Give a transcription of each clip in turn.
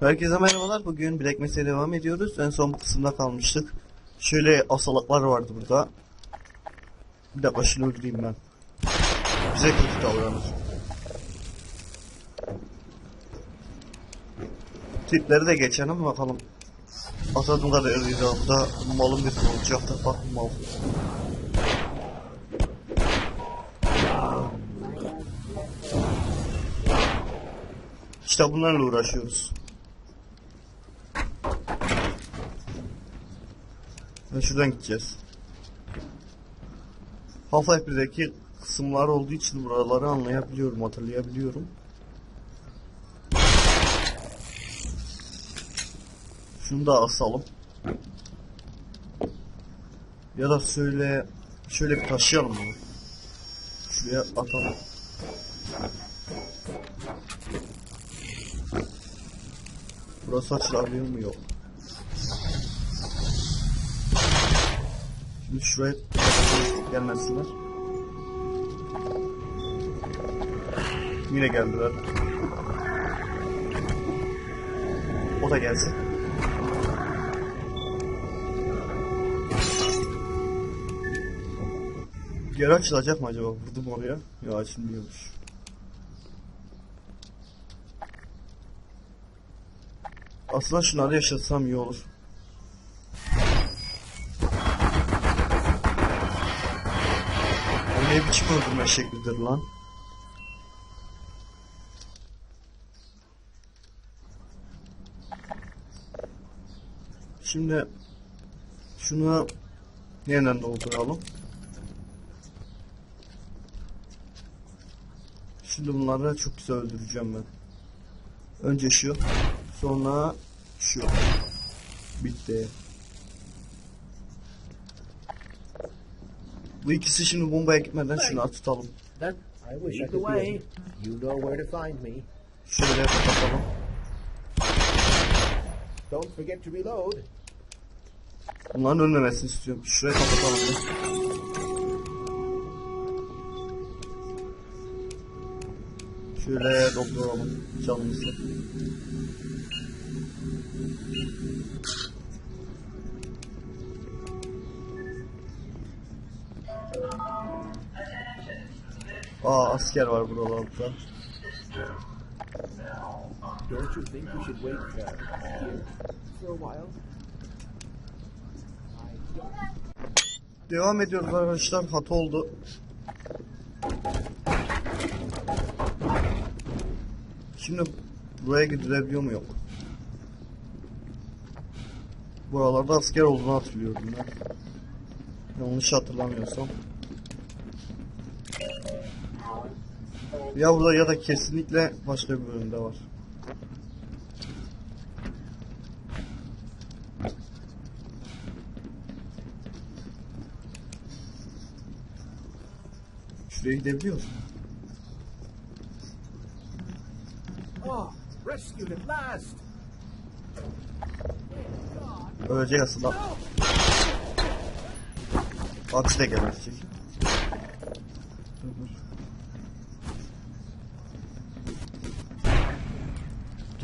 Herkese merhabalar. Bugün Black Mesa'ya devam ediyoruz. En son bu kısımda kalmıştık. Şöyle asalaklar vardı burada. Bir dakika şunu öldüreyim ben. Bize kötü davranır. Tipleri de geçelim bakalım. Atadığım kadarıyla da malın bir olacak da bak mal. İşte bunlarla uğraşıyoruz. Ve şuradan gideceğiz. Half-Life 1'deki kısımlar olduğu için buraları anlayabiliyorum, hatırlayabiliyorum. Şunu da asalım. Ya da şöyle şöyle bir taşıyalım bunu. Şuraya atalım. Burası açılabiliyor mu? Yok. Şimdi şuraya gelmesinler. Yine geldiler. O da gelsin. Geri açılacak mı acaba? Vurdum oraya. Ya açılmıyormuş. Aslında şunları yaşatsam iyi olur. Ne biçim öldürme şeklidir lan? Şimdi şunu yeniden dolduralım. Şimdi bunları çok güzel öldüreceğim ben. Önce şu, sonra şu. Bitti. Bu ikisi şimdi bombaya gitmeden şunu tutalım. Then I wish I could. You know where to find me. Şöyle kapatalım. Don't forget to reload. Bunların ölmemesini istiyorum. Şurayı kapatalım. bir. Şöyle dolduralım canımızı. Aa asker var buralarda. Don't you think we should wait uh, here for a while? Devam ediyoruz arkadaşlar. Hata oldu. Şimdi buraya gidilebiliyor mu yok? Buralarda asker olduğunu hatırlıyorum ben. Yanlış hatırlamıyorsam. Ya burada ya da kesinlikle başka bir bölümde var. Şuraya gidebiliyoruz. Oh, rescued at last. Ölecek aslında. Aksi de gelecek.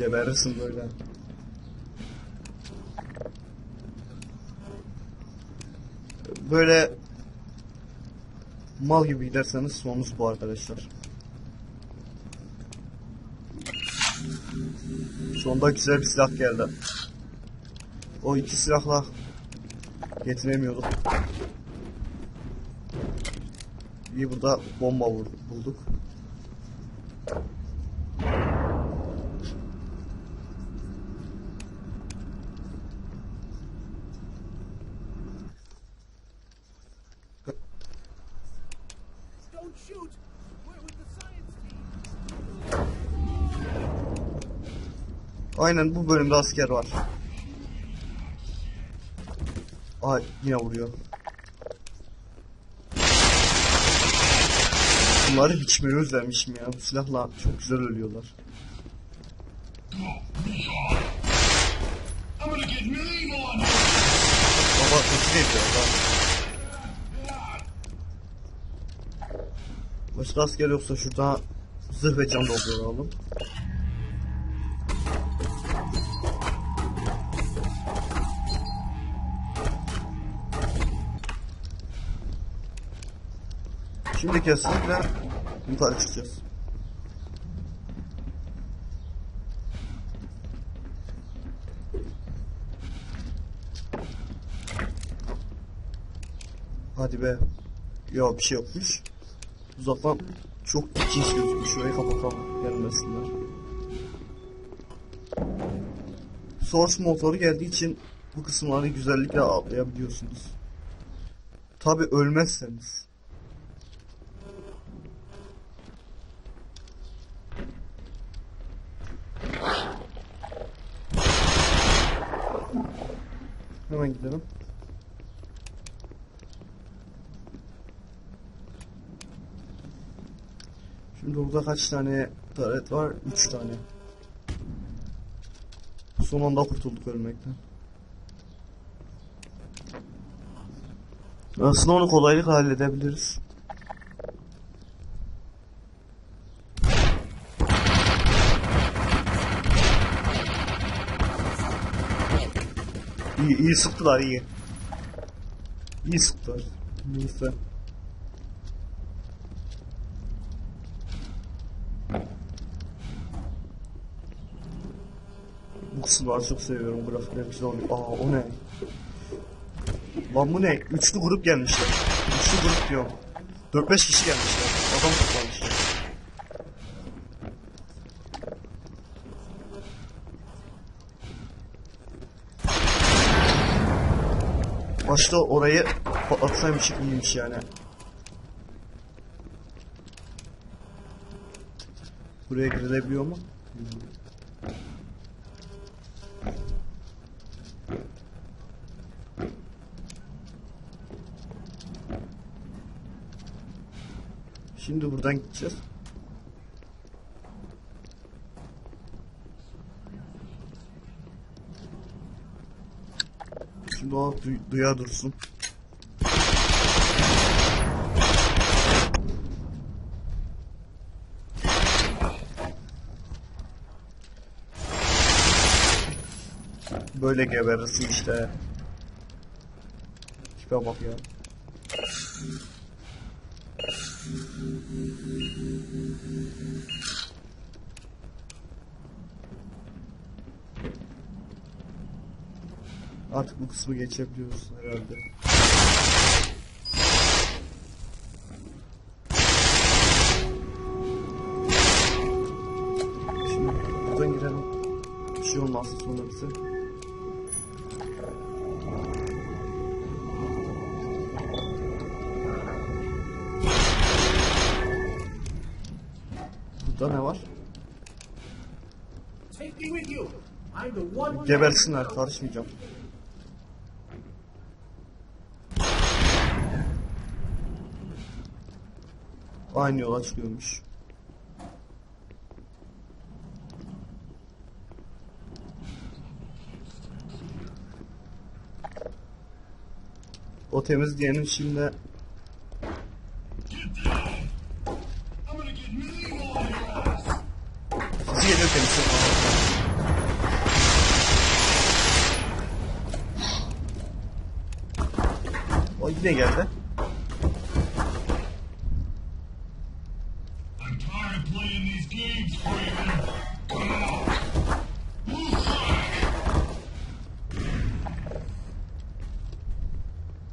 Geberirsin böyle. Böyle mal gibi giderseniz sonunuz bu arkadaşlar. Sonda güzel bir silah geldi. O iki silahla getiremiyorduk. İyi burada bomba bulduk. Shoot. We're with the science team. Aynen bu bölümde asker var. Ay yine vuruyor. Bunları biçmeyi özlemişim ya. Bu silahla çok güzel ölüyorlar. Baba kötü ediyor adam. Başka asker yoksa şurada zırh ve can dolduralım. Şimdi kesinlikle yukarı çıkacağız. Hadi be. Yok bir şey yokmuş. Uzaktan çok ilginç gözüküyor. Şurayı kapatalım. Gelmesinler. Source motoru geldiği için bu kısımları güzellikle atlayabiliyorsunuz. Tabi ölmezseniz. Hemen gidelim. Şimdi burada kaç tane taret var? 3 tane. Son anda kurtulduk ölmekten. Aslında onu kolaylıkla halledebiliriz. İyi, iyi sıktılar iyi. İyi sıktılar. Neyse. Bu kısımları çok seviyorum. Grafikler güzel oluyor. Aa o ne? Lan bu ne? Üçlü grup gelmişler. Üçlü grup diyorum. 4-5 kişi gelmişler. Adam toplamışlar. Başta orayı patlatsaymış iyiymiş yani. Buraya girilebiliyor mu? Şimdi buradan gideceğiz. Şimdi o duy duya dursun. Böyle geberirsin işte. Tipe bak ya. Artık bu kısmı geçebiliyoruz herhalde. Şimdi buradan girelim. Bir şey olmazsa sonra bize. Burada ne var? Gebersinler karışmayacağım. Aynı yola çıkıyormuş. O temiz diyenin şimdi Sesi geliyor temiz. O yine geldi.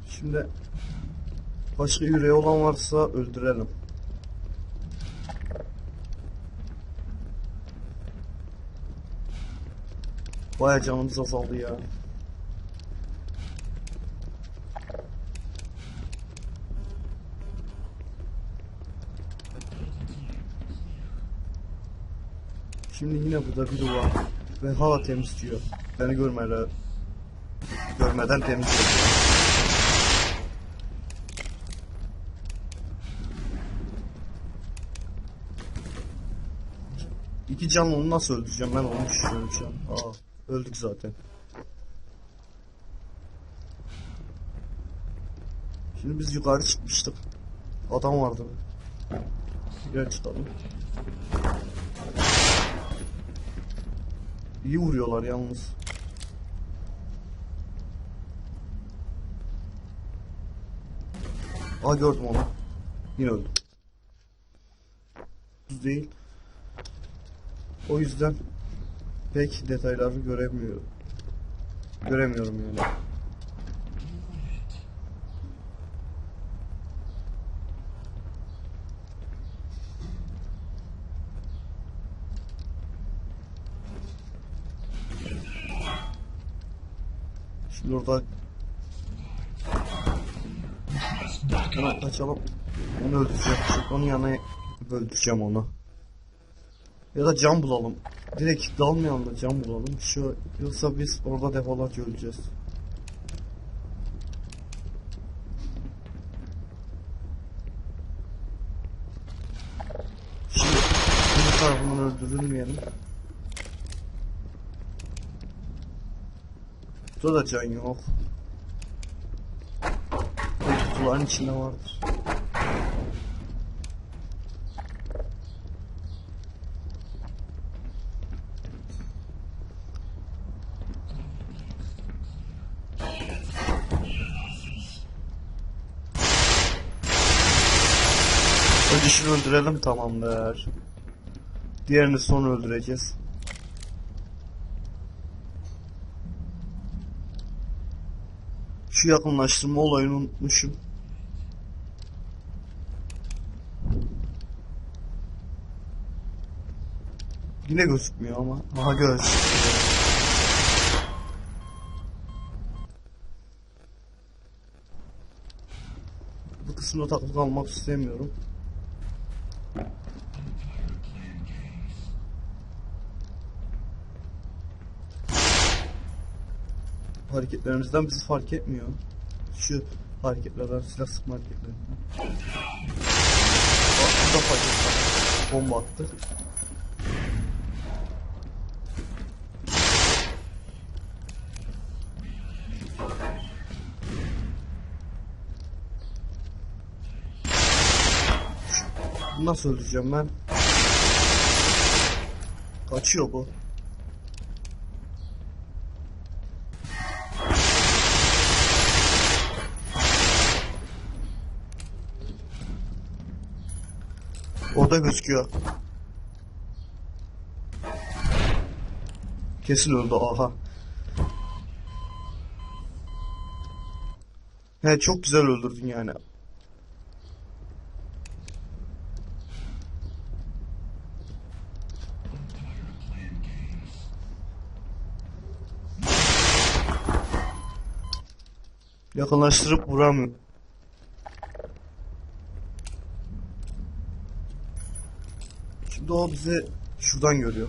Şimdi başka yüreği olan varsa öldürelim. Baya canımız azaldı ya. Şimdi yine burada biri var ve hala temizliyor. Beni görmeden, görmeden temizliyor. İki canlı onu nasıl öldüreceğim ben onu düşünüyorum şu an. Aa, öldük zaten. Şimdi biz yukarı çıkmıştık. Adam vardı. Gel çıkalım. İyi vuruyorlar yalnız. Aa gördüm onu. Yine öldüm. Değil. O yüzden pek detayları göremiyorum. Göremiyorum yani. Orada Hemen kaçalım. Onu öldüreceğim. Çünkü onun yanına öldüreceğim onu. Ya da cam bulalım. Direkt dalmayalım da cam bulalım. Şu yoksa biz orada defalarca öleceğiz. Şimdi bu tarafından öldürülmeyelim. Burada da can yok. Belki kutuların içinde vardır. Önce şunu öldürelim tamamdır. Diğerini sonra öldüreceğiz. Şu yakınlaştırma olayını unutmuşum. Yine gözükmüyor ama. Aha göz. Bu kısımda takılı kalmak istemiyorum. Hareketlerimizden bizi fark etmiyor. Şu hareketlerden, silah sıkma hareketlerinden. Bak burada fark etti. Bomba attı. Şu- Nasıl öldüreceğim ben? Kaçıyor bu. Orada gözüküyor. Kesin öldü aha. He çok güzel öldürdün yani. Yakınlaştırıp vuramıyor. O bizi şuradan görüyor.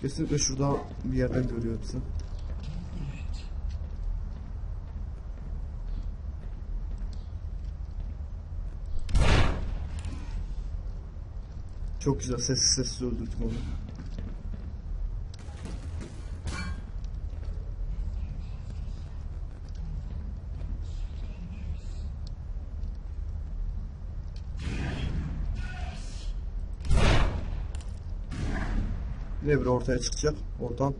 Kesinlikle şurada bir yerden görüyor bizi. Çok güzel sessiz sessiz öldürdük onu. Bir ortaya çıkacak. Oradan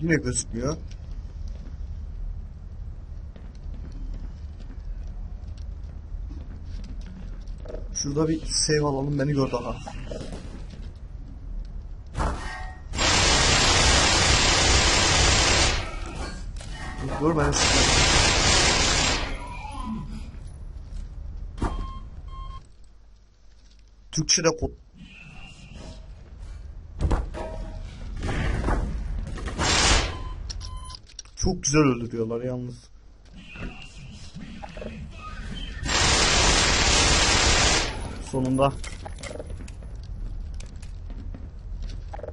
Yine gözükmüyor. Şurada bir save alalım beni gör daha. Dur ben sıkıyorum. Türkçe'de kod. Çok güzel öldürüyorlar yalnız. Sonunda.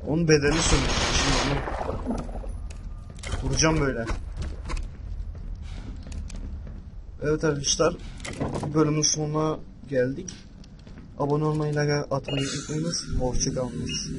Onun bedelini söylüyorum. Şimdi onu vuracağım böyle. Evet arkadaşlar. Bölümün sonuna geldik. Abone olmayı, like atmayı unutmayınız. Hoşçakalınız.